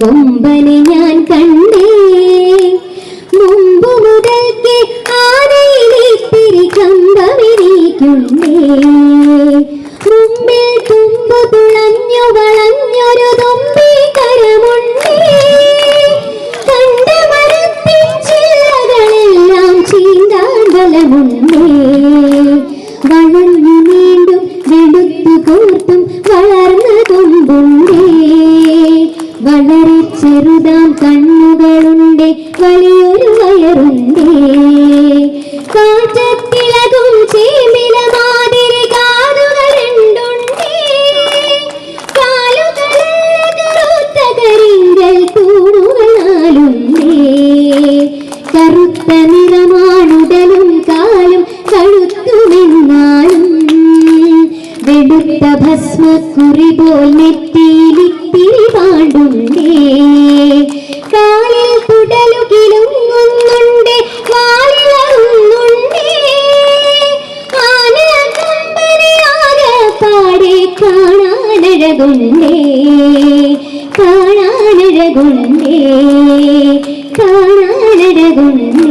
കൊമ്പനെ ഞാൻ കണ്ടേ. മുമ്പു മുതൽക്ക് കമ്പമെനിക്കുണ്ടേ മുമ്പിൽ ചെറുതാം കണ്ണുകളുണ്ട് വലിയൊരു വയറുണ്ട്. കാറ്റത്തിളകും ചേമില മാതിരി കാതുകളുണ്ടുണ്ടേ കാലുകളുള്ള കറുത്ത കരിങ്കൽ കറുത്ത നിറമാണുടലും കാലും കഴുത്തുമെന്നാലും. വെടുത്ത ഭസ്മക്കുറി പോൽ പാണ്ടുണ്ടേ കാണാനഴകുണ്ടേ കാണാനഴകുണ്ടേ കാണാനഴകുണ്ടേ